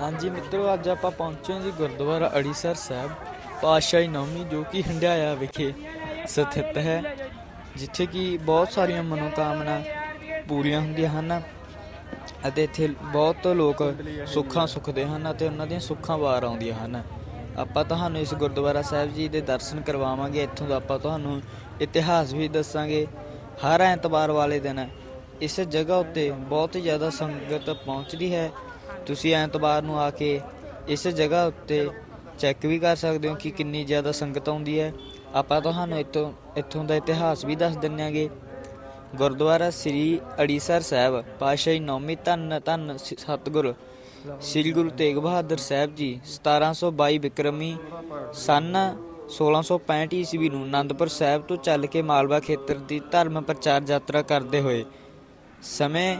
ਹਾਂਜੀ ਮਿੱਤਰੋ, ਅੱਜ ਆਪਾਂ ਪਹੁੰਚੇ ਜੀ ਗੁਰਦੁਆਰਾ ਅੜੀਸਰ ਸਾਹਿਬ, ਪਾਤਸ਼ਾਹੀ ਨੌਮੀ ਜੋ ਕਿ ਹੰਡਿਆਇਆ ਵਿਖੇ ਸਥਿਤ ਹੈ, ਜਿੱਥੇ ਕਿ ਬਹੁਤ ਸਾਰੀਆਂ ਮਨੋਕਾਮਨਾ ਪੂਰੀਆਂ ਹੁੰਦੀਆਂ ਹਨ ਅਤੇ ਇੱਥੇ ਬਹੁਤ ਲੋਕ ਸੁੱਖਾਂ ਸੁੱਖਦੇ ਹਨ ਅਤੇ ਉਹਨਾਂ ਦੀਆਂ ਸੁੱਖਾਂ ਵਾਰ ਆਉਂਦੀਆਂ ਹਨ। ਆਪਾਂ ਤੁਹਾਨੂੰ ਇਸ ਗੁਰਦੁਆਰਾ ਸਾਹਿਬ ਜੀ ਦੇ ਦਰਸ਼ਨ ਕਰਵਾਵਾਂਗੇ, ਇੱਥੋਂ ਦਾ ਆਪਾਂ ਤੁਹਾਨੂੰ ਇਤਿਹਾਸ ਵੀ ਦੱਸਾਂਗੇ। ਹਰ ਐਤਵਾਰ ਵਾਲੇ ਦਿਨ ਇਸ ਜਗ੍ਹਾ ਉੱਤੇ ਬਹੁਤ ਜ਼ਿਆਦਾ ਸੰਗਤ ਪਹੁੰਚਦੀ ਹੈ ਤੁਸੀਂ ਐਤਵਾਰ ਨੂੰ ਆ ਕੇ ਇਸ ਜਗ੍ਹਾ ਉੱਤੇ ਚੈੱਕ ਵੀ ਕਰ ਸਕਦੇ ਹੋ ਕਿ ਕਿੰਨੀ ਜ਼ਿਆਦਾ ਸੰਗਤ ਆਉਂਦੀ ਹੈ। ਆਪਾਂ ਤੁਹਾਨੂੰ ਇੱਥੋਂ ਇੱਥੋਂ ਦਾ ਇਤਿਹਾਸ ਵੀ ਦੱਸ ਦਿੰਨਾਂਗੇ ਗੁਰਦੁਆਰਾ ਸ੍ਰੀ ਅੜੀਸਰ ਸਾਹਿਬ, ਪਾਤਸ਼ਾਹੀ ਨੌਮੀ ਧੰਨ ਧੰਨ ਸ- ਸਤਿਗੁਰ ਸ੍ਰੀ ਗੁਰੂ ਤੇਗ ਬਹਾਦਰ ਸਾਹਿਬ ਜੀ 1722 ਵਿਕਰਮੀ ਸਨ 1665 ਈਸਵੀ ਨੂੰ ਆਨੰਦਪੁਰ ਸਾਹਿਬ ਤੋਂ ਚੱਲ ਕੇ ਮਾਲਵਾ ਖੇਤਰ ਦੀ ਧਰਮ ਪ੍ਰਚਾਰ ਯਾਤਰਾ ਕਰਦੇ ਹੋਏ। ਸਮੇਂ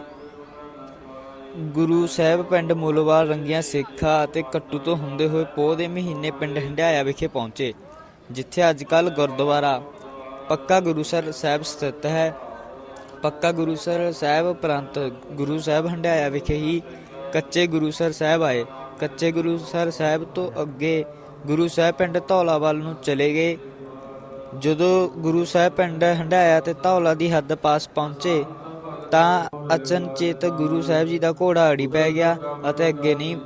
ਗੁਰੂ ਸਾਹਿਬ ਪਿੰਡ ਮੁੱਲਵਾਲ ਰੰਗੀਆਂ ਸਿੱਖਾਂ ਅਤੇ ਕੱਟੂ ਤੋਂ ਹੁੰਦੇ ਹੋਏ ਪੋਹ ਦੇ ਮਹੀਨੇ ਪਿੰਡ ਹੰਡਿਆਇਆ ਵਿਖੇ ਪਹੁੰਚੇ, ਜਿੱਥੇ ਅੱਜ ਕੱਲ ਗੁਰਦੁਆਰਾ ਪੱਕਾ ਗੁਰੂਸਰ ਸਾਹਿਬ ਸਥਿਤ ਹੈ। ਪੱਕਾ ਗੁਰੂਸਰ ਸਾਹਿਬ ਉਪਰੰਤ ਗੁਰੂ ਸਾਹਿਬ ਹੰਡਿਆਇਆ ਵਿਖੇ ਹੀ ਕੱਚੇ ਗੁਰੂਸਰ ਸਾਹਿਬ ਆਏ। ਕੱਚੇ ਗੁਰੂਸਰ ਸਾਹਿਬ ਤੋਂ ਅੱਗੇ ਗੁਰੂ ਸਾਹਿਬ ਪਿੰਡ ਧੌਲਾਵਾਲ ਨੂੰ ਚਲੇ ਗਏ। ਜਦੋਂ ਗੁਰੂ ਸਾਹਿਬ ਪਿੰਡ ਹੰਡਾਇਆ ਤੇ ਧੌਲਾ ਦੀ ਹੱਦ ਪਾਸ ਪਹੁੰਚੇ ਤਾਂ ਅਚਨਚੇਤ ਗੁਰੂ ਸਾਹਿਬ ਜੀ ਦਾ ਘੋੜਾ ਅੜੀ ਪੈ ਗਿਆ ਅਤੇ ਅੱਗੇ ਨਹੀਂ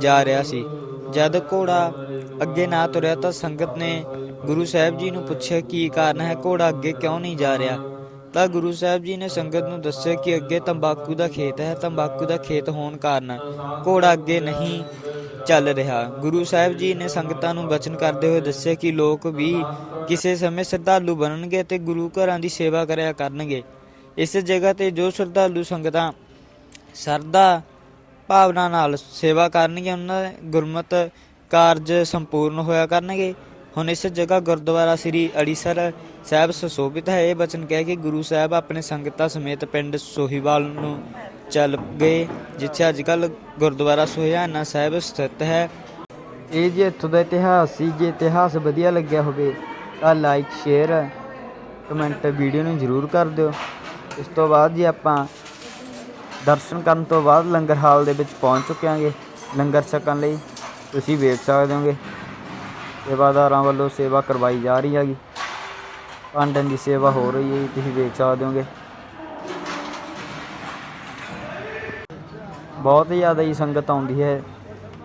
ਜਾ ਰਿਹਾ ਸੀ। ਜਦ ਘੋੜਾ ਅੱਗੇ ਨਾ ਤੁਰਿਆ ਤਾਂ ਸੰਗਤ ਨੇ ਗੁਰੂ ਸਾਹਿਬ ਜੀ ਨੂੰ ਪੁੱਛਿਆ, ਕੀ ਕਾਰਨ ਹੈ? ਘੋੜਾ ਅੱਗੇ ਕਿਉਂ ਨਹੀਂ ਜਾ ਰਿਹਾ? ਤਾਂ ਗੁਰੂ ਸਾਹਿਬ ਜੀ ਨੇ ਸੰਗਤ ਨੂੰ ਦੱਸਿਆ ਕਿ ਅੱਗੇ ਤੰਬਾਕੂ ਦਾ ਖੇਤ ਹੈ। ਤੰਬਾਕੂ ਦਾ ਖੇਤ ਹੋਣ ਕਾਰਨ ਘੋੜਾ ਅੱਗੇ ਨਹੀਂ ਚੱਲ ਰਿਹਾ। ਗੁਰੂ ਸਾਹਿਬ ਜੀ ਨੇ ਸੰਗਤਾਂ ਨੂੰ ਬਚਨ ਕਰਦੇ ਹੋਏ ਦੱਸਿਆ ਕਿ ਲੋਕ ਵੀ ਕਿਸੇ ਸਮੇਂ ਸ਼ਰਧਾਲੂ ਬਣਨਗੇ ਤੇ ਗੁਰੂ ਘਰਾਂ ਦੀ ਸੇਵਾ ਕਰਿਆ ਕਰਨਗੇ। ਇਸ ਜਗ੍ਹਾ ਤੇ ਜੋ ਸ਼ਰਧਾਲੂ ਸੰਗਤਾਂ ਸਰਦਾ ਭਾਵਨਾ ਨਾਲ ਸੇਵਾ ਕਰਨਗੇ ਉਹਨਾਂ ਦੇ ਗੁਰਮਤ ਕਾਰਜ ਸੰਪੂਰਨ ਹੋਇਆ ਕਰਨਗੇ। ਹੁਣ ਇਸ ਜਗ੍ਹਾ ਗੁਰਦੁਆਰਾ ਸ੍ਰੀ ਅੜੀਸਰ ਸਾਹਿਬ ਸੁਸ਼ੋਭਿਤ ਹੈ। ਇਹ ਬਚਨ ਕਹਿ ਕੇ ਗੁਰੂ ਸਾਹਿਬ ਆਪਣੇ ਸੰਗਤਾਂ ਸਮੇਤ ਪਿੰਡ ਸੋਹੀਵਾਲ ਨੂੰ ਚੱਲ ਗਏ, ਜਿੱਥੇ ਅੱਜ ਕੱਲ ਗੁਰਦੁਆਰਾ ਸੁਹਿਆਨਾ ਸਾਹਿਬ ਸਥਿਤ ਹੈ। ਇਹ ਜੇ ਇੱਥੋਂ ਦਾ ਇਤਿਹਾਸ ਸੀ, ਜੇ ਇਤਿਹਾਸ ਵਧੀਆ ਲੱਗਿਆ ਹੋਵੇ ਤਾਂ ਲਾਈਕ ਸ਼ੇਅਰ ਕਮੈਂਟ ਵੀਡੀਓ ਨੂੰ ਜ਼ਰੂਰ ਕਰ ਦਿਓ। ਇਸ ਤੋਂ ਬਾਅਦ ਜੀ ਆਪਾਂ ਦਰਸ਼ਨ ਕਰਨ ਤੋਂ ਬਾਅਦ ਲੰਗਰ ਹਾਲ ਦੇ ਵਿੱਚ ਪਹੁੰਚ ਚੁੱਕੇ ਹਾਂਗੇ। ਲੰਗਰ ਛਕਣ ਲਈ। ਤੁਸੀਂ ਵੇਖ ਸਕਦੇ ਹੋਗੇ। ਸੇਵਾਦਾਰਾਂ ਵੱਲੋਂ ਸੇਵਾ ਕਰਵਾਈ ਜਾ ਰਹੀ ਹੈਗੀ। ਭਾਂਡਨ ਦੀ ਸੇਵਾ ਹੋ ਰਹੀ ਹੈ ਤੁਸੀਂ ਵੇਖ ਸਕਦੇ ਹੋਗੇ। ਬਹੁਤ ਜ਼ਿਆਦਾ ਹੀ ਸੰਗਤ ਆਉਂਦੀ ਹੈ।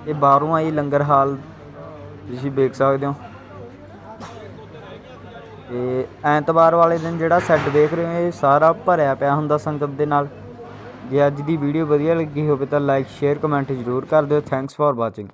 ਇਹ ਬਾਹਰੋਂ ਆਈ ਲੰਗਰ ਹਾਲ। ਤੁਸੀਂ ਵੇਖ ਸਕਦੇ ਹੋ। ਤੇ ਐਤਵਾਰ ਵਾਲੇ ਦਿਨ ਜਿਹੜਾ ਸੈੱਟ ਦੇਖ ਰਹੇ ਹੋ, ਇਹ ਸਾਰਾ ਭਰਿਆ ਪਿਆ ਹੁੰਦਾ ਸੰਗਤ ਦੇ ਨਾਲ। ਜੇ ਅੱਜ ਦੀ ਵੀਡੀਓ ਵਧੀਆ ਲੱਗੀ ਹੋਵੇ ਤਾਂ ਲਾਈਕ ਸ਼ੇਅਰ ਕਮੈਂਟ ਜ਼ਰੂਰ ਕਰ ਦਿਓ। Thanks for watching